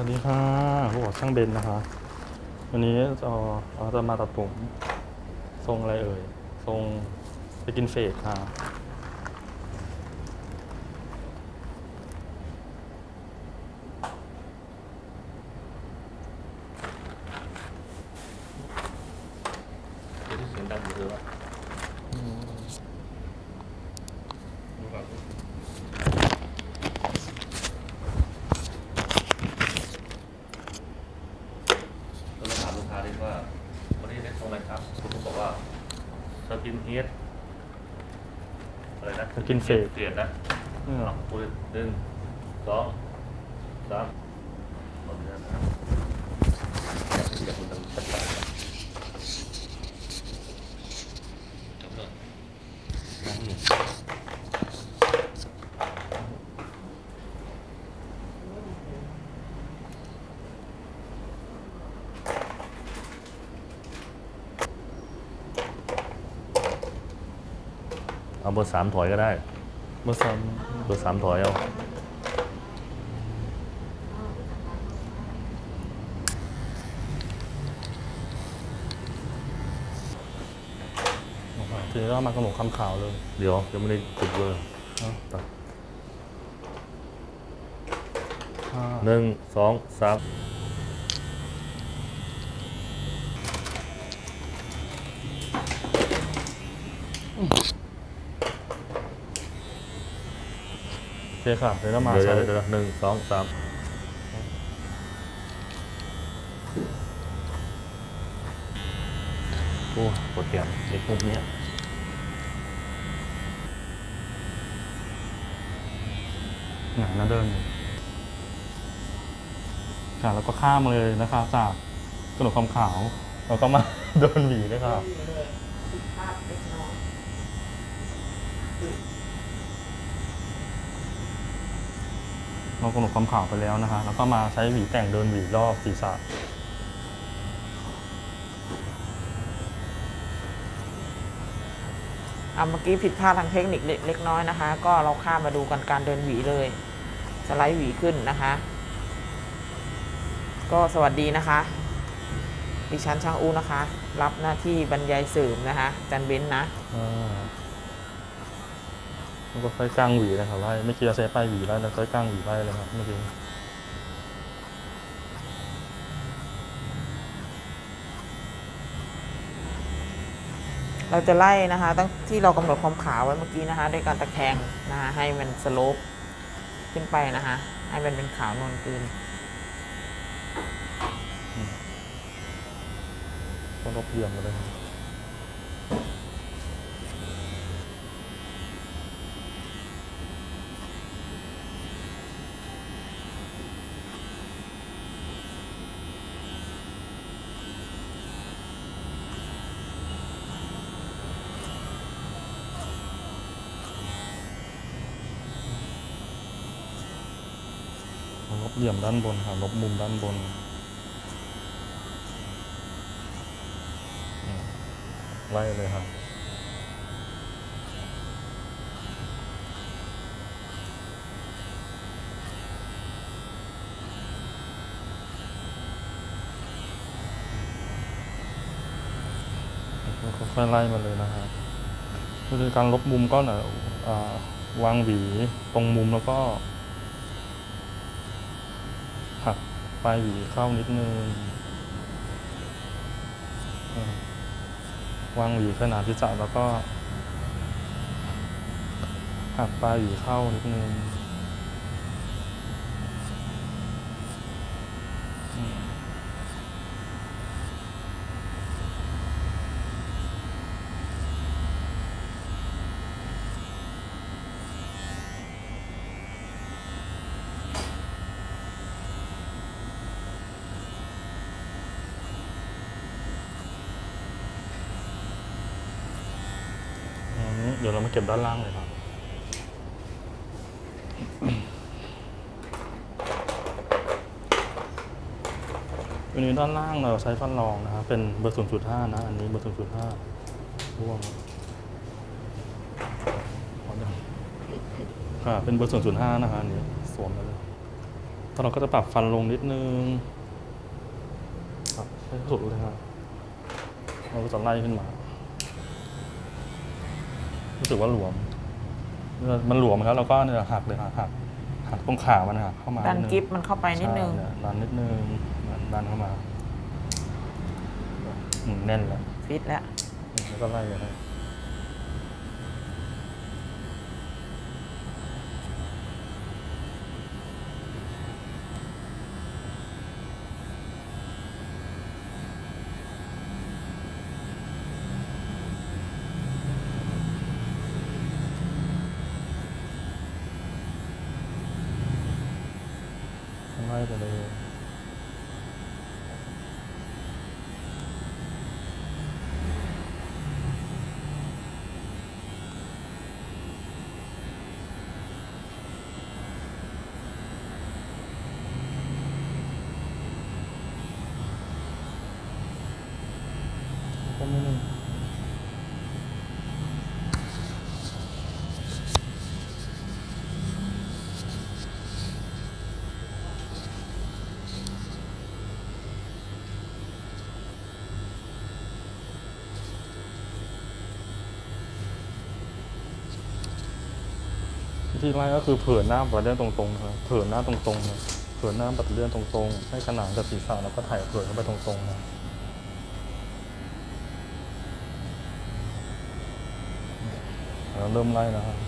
วัสดีค่ะพวกบช่างเบนนะคะ วันนี้เราจะมาตัดผม ทรงอะไรเอ่ย ทรงไปกินเฟสค่ะ เดี๋ยวที่เสียงดังอยู่เลยวะดูก่อนเราไปถามลูกค้าดิว่าวันนี้ได้ทรงอะไรครับคุณก็บอกว่าสกินเฮด อะไรนะ Skin fade เปลี่ยนนะเนี่ยเอาพูดหนึ่งสองสามหมดแล้วนะครับอยากคุณต้องชัดๆครั บจบแล้วเอาเบอร์สามถอยก็ได้เบอร์สามเบอร์สามถอยเอาทีนี้ก็มากำหนดคำข่าวเลย เดี๋ยวยังไม่ได้ติดเบอร์เนาะตัดห้าหนึ่งสองสาม คค่ะ เดี๋ยวเรามาเดี๋ยวใช้เดี๋ยวเดี๋ยวหนึ่งสองสามโอ้ปวดแขนเด็กพวกเนี้ยหนานะเดินอยู่ค่ะแล้วก็ข้ามเลยนะคะจากกำหนดความขาว เราก็มาเดินหวีเลยค่ะเลยผิดพลาดเล็กน้อย เรากำหนดความขาวไปแล้วนะคะ แล้วก็มาใช้หวีแต่งเดินหวีรอบศีรษะอะเมื่อกี้ผิดพลาดทางเทคนิคเล็กเล็กน้อยนะคะ ก็เราข้ามมาดูกันการเดินหวีเลย สไลด์หวีขึ้นนะคะ ก็สวัสดีนะคะ ดิฉันช่างอูนะคะ รับหน้าที่บรรยายเสริมนะคะอาจันเบ้นนะอ่า แล้วก็ค่อยกางหวีเลยครับไล่ไม่อกี้เราใช้ปลายหวีไล่แล้วค่อยกางหวีไล่เลยครับเมื่อกี้เราจะไล่นะคะตั้งที่เรากำหนดความขาวไว้เมื่อกี้นะคะด้วยการตะแคงนะคะให้มันสโลปขึ้นไปนะคะให้มันเป็นขาวนวลคืนต้องลบเหลี่ยมมาเลยครับ ลบเหลี่ยมด้านบนค่ะลบมุมด้านบนไล่เลยครับค่อยๆไล่มาเลยนะฮะวิธีการลบมุมก็เนี่ยอ่าวางหวีตรงมุมแล้วก็ ไปลายหวีเข้านิดนึงอ่าวางหวีขนาดที่จะแล้วก็หักปลายหวีเข้านิดนึงอืมอืม เรามาเก็บด้านล่างเลยครับวันนี้ด้านล่างเราใช้ฟันรองนะครับ เป็นเบอร์ 0.5 นะ อันนี้เบอร์ 0.5ร่วงค่ะเป็นเบอร์ 0.5 นะคะอันนี้สวมไปเลยแล้วเราก็จะปรับฟันลงนิดนึงปรับให้สุดเลยครับเราก็จะไล่ขึ้นมา รู้สึกว่าหลวมเมื่อมันหลวมครับเราก็เนี่ยหักเลยค่ะหักหักตรงขามันหักเข้ามาดันงกิฟมันเข้าไปนิดนึงใช่เยดันนิดนึงดันเข้ามาอืมแน่นแล้วฟิตแล้วแล้วก็ไล่ไปเลยไล่ไปเลย ก็ไม่ได้ วิธีไล่ก็คือเผื่อหน้าบัดเลื่อนตรงๆครับเผื่อหน้าตรงๆนะเผื่อหน้าบัดเลื่อนตรงๆ ให้ขนานกับศีรษะแล้วก็ถ่ายเผื่อเข้าไปตรงๆนะเราเริ่มไล่แล้วครับ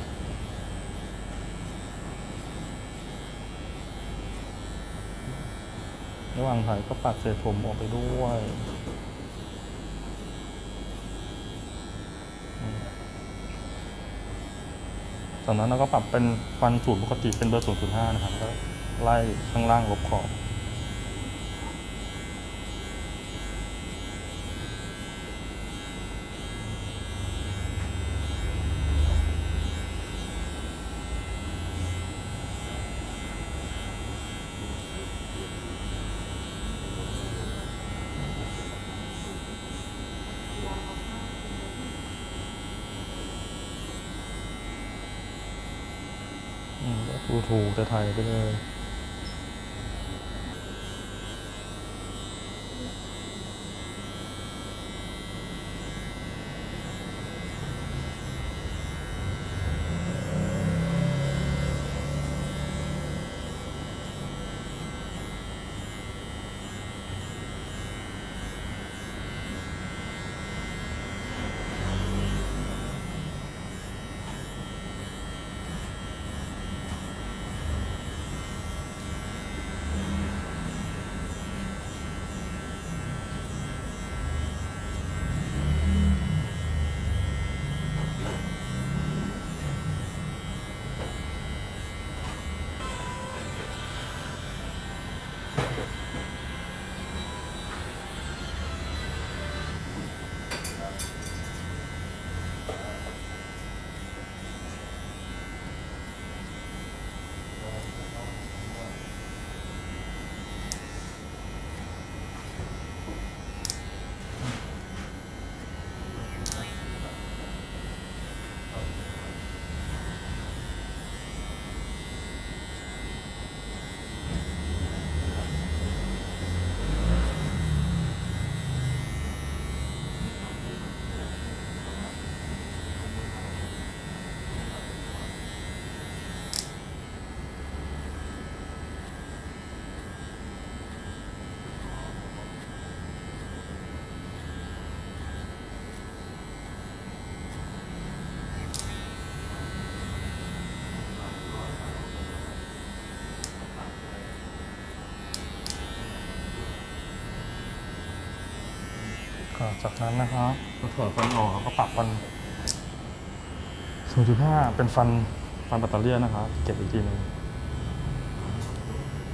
ระหว่างถ่ายก็ปัดเศษผมออกไปด้วยอืม จากนั้นเราก็ปรับเป็นฟันสูตรปกติเป็นเบอร์0.5นะครับก็ไล่ข้างล่างลบขอบ อื ถูกจะถ่ายไปเลย จากนั้นนะครับเราถอดฟันออกแล้วก็ปรับฟัน0.5เป็นฟันฟันแบตเตอรี่นะครับเก็บอีกทีหนึ่ง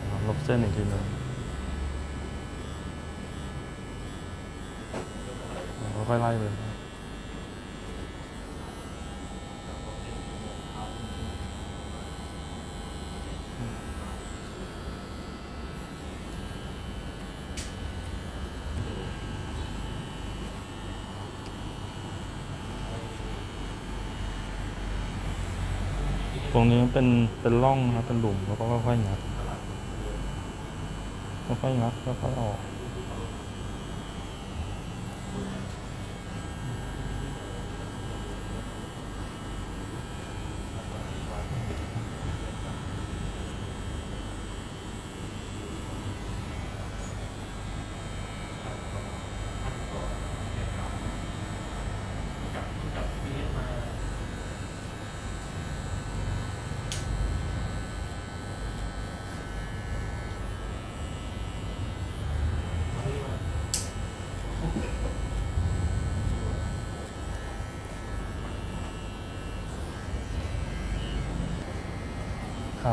นะครับลบเส้นอีกทีหนึ่งแล้วค่อยไล่ไปน รงนี้เป็นเป็นร่องนะเป็นหลุมแล้วก็ค่อยๆงัดค่อยๆงัดแค่อยๆออก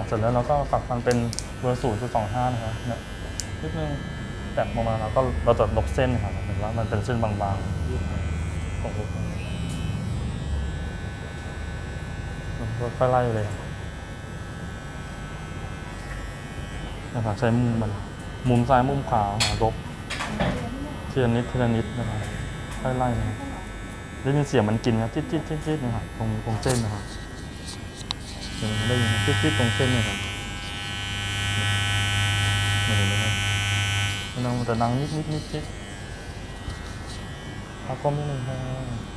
เสร็จแล้วเราก็ปรับมันเป็นเบอร์ศูนย์จุดสองห้านะครับเนี่ยนิดนึงแตะลงมาแล้วก็เราจะลบเส้นครับเห็นว่ามันเป็นเส้นบางๆของลูกก็ค่อยไล่เลยนะครับใช้มุมมันมุมซ้ายมุมขวาหาลบทีละนิดทีละนิดนะครับค่อยไล่นะครับได้ยินเสียงมันกินครับจิ๊ดจิ๊ดจิ๊ดจิ๊ดนะครับตรงตรงเส้นนะครับ เดี๋ยวมันได้ยินจิ๊ดๆตรงเส้นเนี่ยครับเห็นไหมครับมันดังมันจะดังนิดนิดนิดนิดพักก้มนิดนึงครับ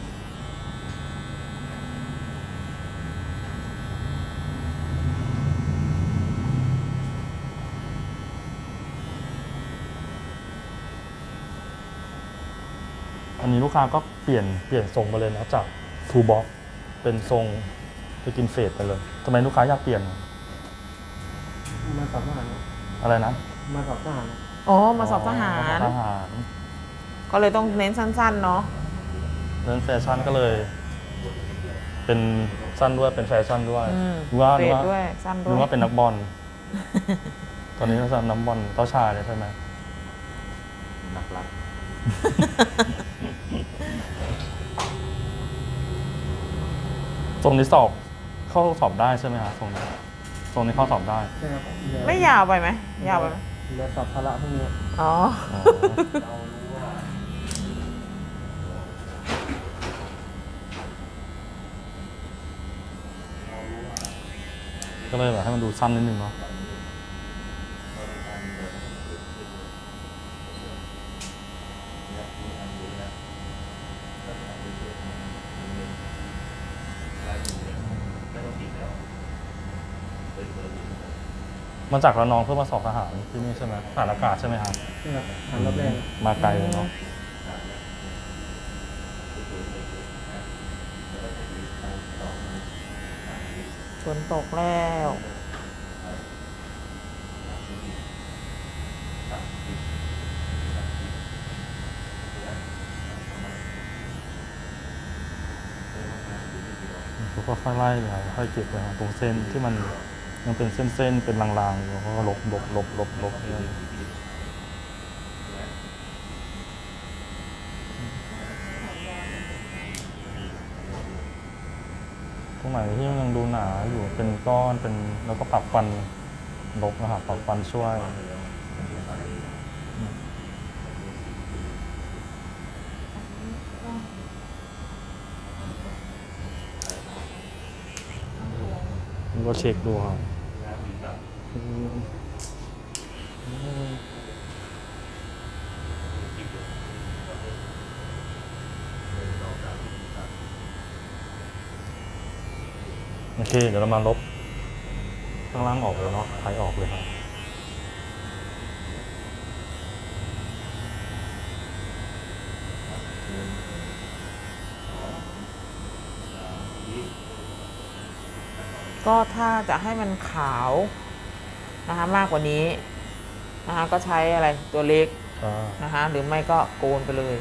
อันนี้ลูกค้าก็เปลี่ยนเปลี่ยนทรงไปเลยนะจากทูบ็อกเป็นทรง ไปกินเฟดไปเลยทำไมลูกค้าอยากเปลี่ยน มาสอบทหารอะไรนะมาสอบทหารอ๋อ มาสอบทหารทหารก็เลยต้องเน้นสั้นๆ เนาะ เรื่องแฟชั่นก็เลย เป็นสั้นด้วยเป็นแฟชั่นด้วยอืมหรือว่าหเฟรือดว่าด้วยสั้นหด้รือวย ว่าเป็นนักบอล ตอนนี้เราจะนักบอลเต้าชายเลยใช่ไหมหนักหลักตรงนี้สอบ เข้าสอบได้ใช่ไหมครับตรงนี้ตรงนี้เข้าสอบได้ใช่ครับเหลือไม่ยาวไปไหมยาวไปไหมเหลือสอบพละพวกนี้อ๋อ อ๋อก็เลยแบบให้มันดูสั้นนิดนึงเนาะ มาจากระนองเพื่อมาสอบทหารที่นี่ใช่ไหมทหารอากาศใช่ไหมครับใช่ครับฐานรอบแรกมาไกลเลยเนาะฝนตกแล้วแล้วก็ค่อยไล่ไปครับค่อยเก็บไปครับตรงเส้นที่มัน ยังเป็นเส้นๆ เป็นลางๆอยู่แล้วก็ลบลบลบลบลบเนี่ยตรงไหนที่มันยังดูหนาอยู่เป็นก้อนเป็นแล้วก็ปรับฟันลบนะครับปรับฟันช่วยนี่ก็เช็คดูครับ โอเค เดี๋ยวเรามาลบข้างล่างออกเลยเนาะไทยออกเลยครับก็ถ้าจะให้มันขาว นะคะมากกว่านี้นะคะก็ใช้อะไรตัวเล็กอ่านะคะหรือไม่ก็โกนไปเลย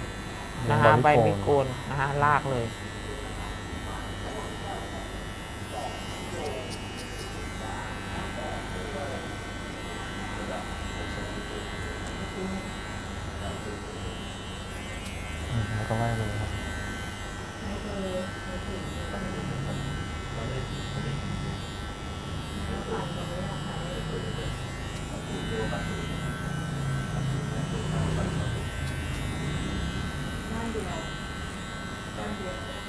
นะคะใบมีดโกนนะคะลากเลย here.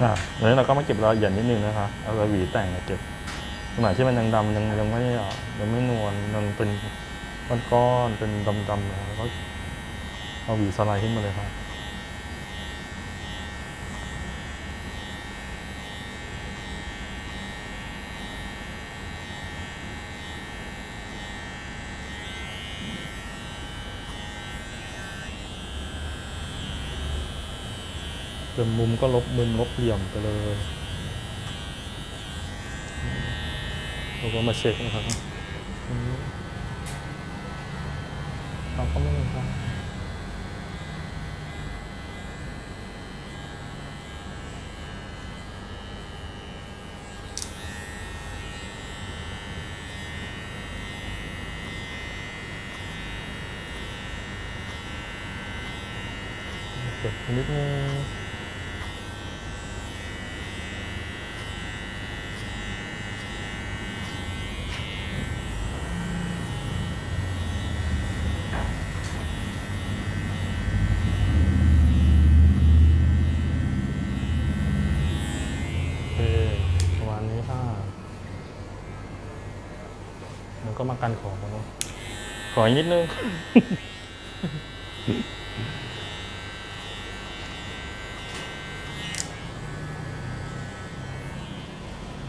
ค่ะแล้วเราก็มาเก็บรายละเอียดนิดนึงนะคะเอาไปหวีแต่งเก็บตรงไหนที่มันยังดำยังยังไม่ยังไม่นวลยังเป็นก้อนๆเป็นดำๆนะแล้วก็เอาหวีสไลด์ขึ้นมาเลยครับ เป็นมุมก็ลบมุมลบเหลี่ยมไปเลยเราก็มาเช็คนะครับอืมเราก็ไม่มีครับเก็บนิดนึง กากันของแล้วเนอะขออีกนิดนึง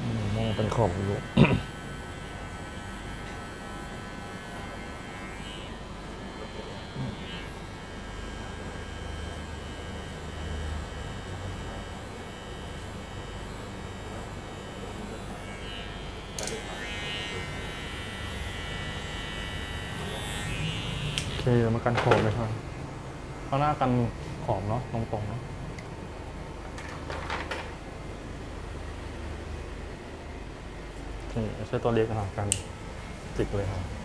อืมมองเป็นขอบอยู่ โอ เคเดี๋ยวมากันขมเลยครับข้างหน้ากันขอมเนาะตรงๆเนาะนี่ใช้ตัวเล็กขนาดกันจิกเลยครับ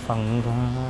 ไม่ฟังครับ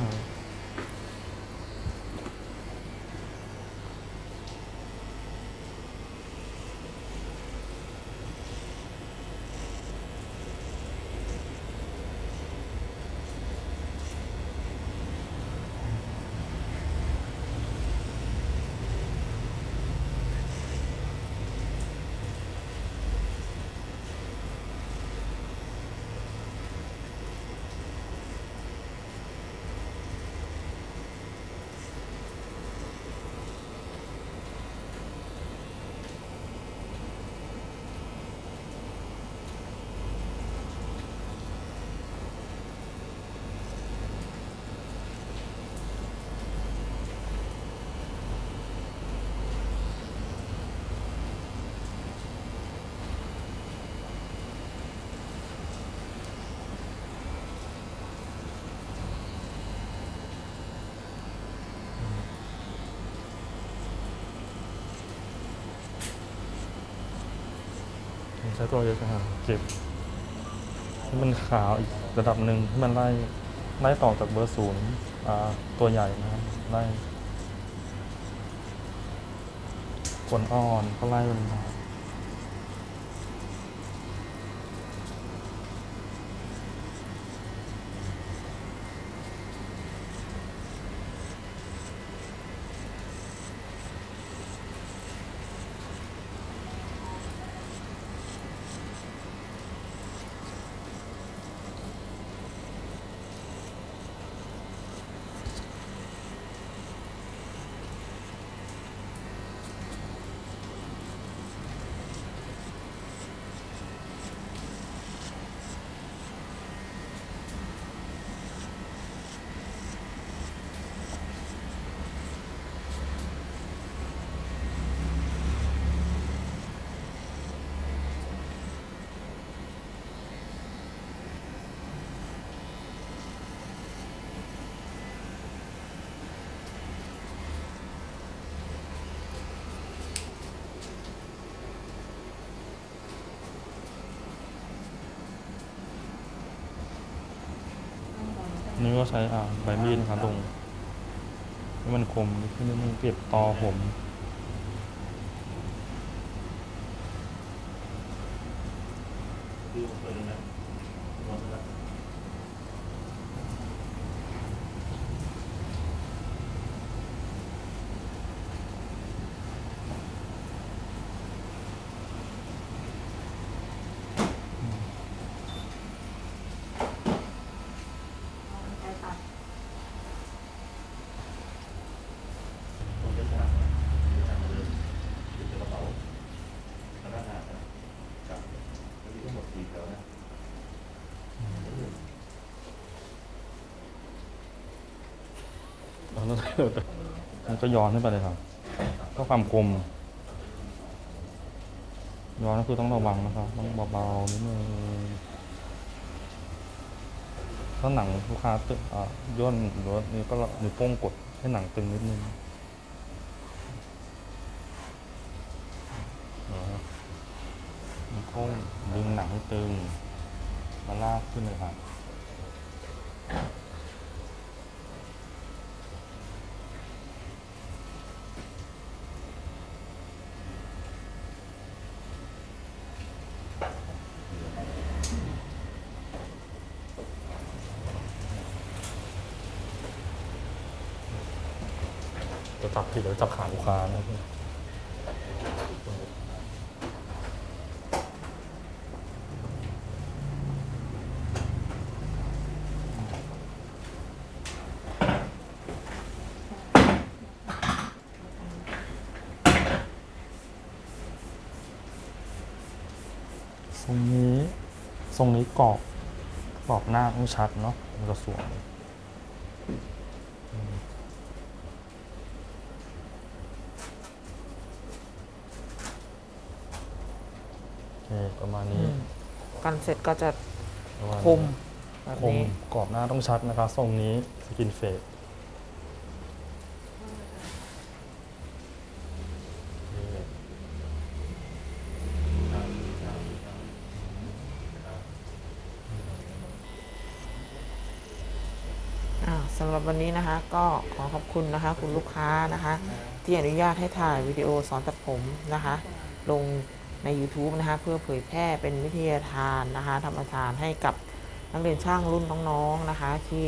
ช้ตัวเยอะครับเก็บที่มันขาวอีกระดับหนึ่งที่มันไล่ไล่ต่อจากเบอร์ศูนย์ตัวใหญ่นะครับไล่ขนอ่อนก็ไล่มันมา ก็ใช้อ่าใบมีดนะครับลงให้มันคมขึ้นนิดนึงเก็บตอผม ดูเปิดดูนะมองนะ ผมจะถามจะถามเรื่องติดกระเป๋าพนักงานนะครับมันมีทั้งหมดสี่แถวนะ แล้วก็ มันก็ย้อนขึ้นไปเลยครับก็ความคมย้อนก็คือต้องระวังนะครับ ต้องเบาๆนิดนึงถ้าหนังลูกค้าตึงอะย่นหรือว่านี่ก็นิ้วโป้งกดให้หนังตึงนิดนึงนะครับนิ้วโป้งดึงหนังให้ตึงมาลากขึ้นเลยครับ จับผิดหรือจับขาลูกค้านะครับทรงนี้ ทรงนี้กรอบ กรอบหน้าต้องชัดเนาะมันจะสวยอืมโอเค ประมาณนี้กันเสร็จก็จะประมาณคนี้มแบบคมนี้กรอบหน้าต้องชัดนะครับทรงนี้สกินเฟดนี่อ่าสำหรับวันนี้นะคะ ก็ขอขอบคุณนะคะ คุณลูกค้านะคะ ที่อนุญาตให้ถ่ายวิดีโอสอนตัดผมนะคะ ลง ใน YouTube นะคะเพื่อเผยแพร่เป็นวิทยาทานนะคะธรรมทานให้กับนักเรียนช่างรุ่นน้องๆนะคะที่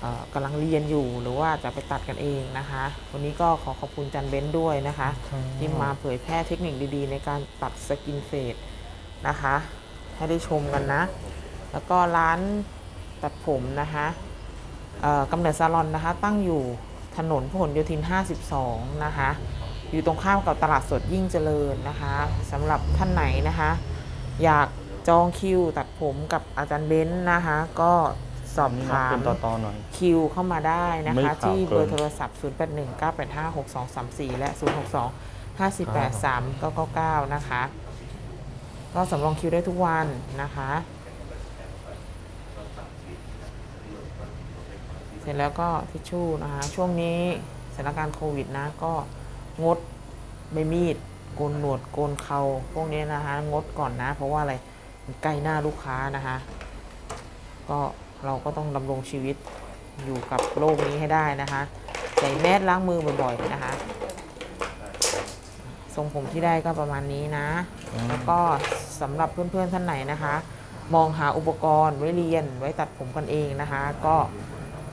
เอ่อกำลังเรียนอยู่หรือว่าจะไปตัดกันเองนะคะ วันนี้ก็ขอขอบคุณจันเบ้นด้วยนะคะ ที่มาเผยแพร่เทคนิคดีๆ ในการตัดสกินเฟดนะคะ ให้ได้ชมกันนะ แล้วก็ร้านตัดผมนะคะเอ่อกำเนิดซาลอนนะคะตั้งอยู่ถนนพหลโยธิน 52 นะคะ อยู่ตรงข้ามกับตลาดสดยิ่งเจริญนะคะสำหรับท่านไหนนะคะ อยากจองคิวตัดผมกับอาจารย์เบ้นนะคะ ก็สอบถามเป็นตอนๆหน่อย คิวเข้ามาได้นะไม่คะ ขาวที่เบอร์เกิน โทรศัพท์ 0819856234 และ 062-583-999 นะคะ ก็สำรองคิวได้ทุกวันนะคะ เสร็จแล้วก็ทิชชู่นะคะ ช่วงนี้สถานการณ์โควิดนะก็ งดใบมีดโกนหนวดโกนเขาพวกนี้นะคะงดก่อนนะ เพราะว่าอะไรมันใกล้หน้าลูกค้านะคะก็เราก็ต้องดำรงชีวิตอยู่กับโลกนี้ให้ได้นะคะใส่แมสล้างมือบ่อยๆนะคะทรงผมที่ได้ก็ประมาณนี้นะอืมแล้วก็สำหรับเพื่อนๆท่านไหนนะคะ มองหาอุปกรณ์ไว้เรียนไว้ตัดผมกันเองนะคะ ก็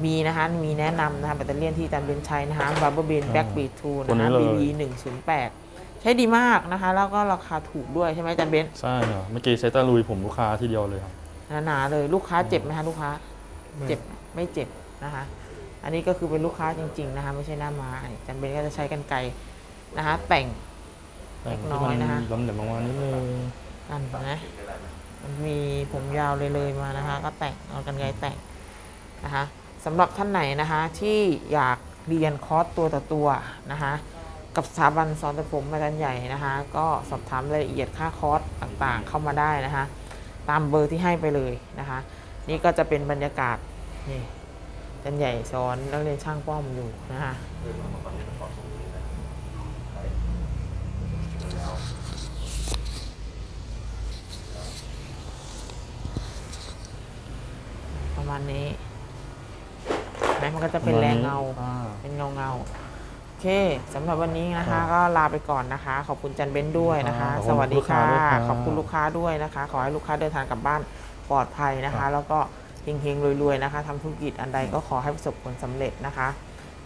มีนะคะมีแนะนำนะคะแบตเตอรี่ยนที่อาจารย์เบนใช้นะคะ Barber Bean Back Beat 2ตัวนะนี้คะเลย BB 108ใช้ดีมากนะคะ แล้วก็ราคาถูกด้วยใช่ไหมอาจารย์เบนใช่ครับเมื่อกี้ใช้ตะลุยผมลูกค้าที่เดียวเลยครับหนาๆเลยลูกค้าเจ็บไหมคะลูกค้า เจ็บไม่เจ็บนะคะ อันนี้ก็คือเป็นลูกค้าจริง ๆนะคะ ไม่ใช่หน้าม้าอาจารย์เบนก็จะใช้กันไกรนะคะแต่ง แต่เล็กน้ที่อยมันนะคะ ล้ำเหลวประมาณนิดนึงกันนะมันมีผมยาวเลยเลยๆมานะคะ ก็แต่งเอากันไกรแต่งนะคะ สำหรับท่านไหนนะคะที่อยากเรียนคอร์สตัวต่อตัวนะคะกับสถาบันสอนตัดผมอาจารย์ใหญ่นะคะก็สอบถามรายละเอียดค่าคอร์สต่างๆเข้ามาได้นะคะตามเบอร์ที่ให้ไปเลยนะคะ นี่ก็จะเป็นบรรยากาศนี่อาจารย์ใหญ่สอนนักเรียนช่างป้อมอยู่นะคะประมาณนี้ แม้มันก็จะเป็นแรงเงา อ่เป็นเงาเงาๆโอเคสำหรับวันนี้นะคะก็ลาไปก่อนนะคะ ขอบคุณจันเบ้นด้วยนะคะขอบสคุณวัสดีค่ะลูกค้าด้วยครับขอบคุณลูกค้าด้วยนะคะ ขอให้ลูกค้าเดินทางกลับบ้านปลอดภัยนะครัคะ บ แล้วก็เฮงๆรวยๆนะคะทำธุรกิจอันใดก็ขอให้ประสบผลสำเร็จนะคะ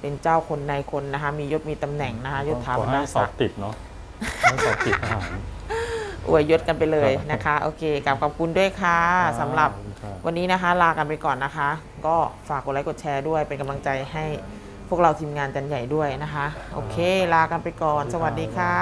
เป็นเจ้าคนในายคนนะคะ มียศมีตำแหน่งนะคะยศถาขบอรรให้ดาสอศับกดิ์ติดเนาะให้สอบติดทหาร อวยยศกันไปเลยนะคะ โอเคกับขอบคุณด้วยค่ะสำหรับครับ วันนี้นะคะลากันไปก่อนนะคะ ก็ฝากกดไลค์กดแชร์ด้วย เป็นกำลังใจให้พวกเราทีมงานจันใหญ่ด้วยนะคะ โอเค ลากันไปก่อน สวัสดีค่ะ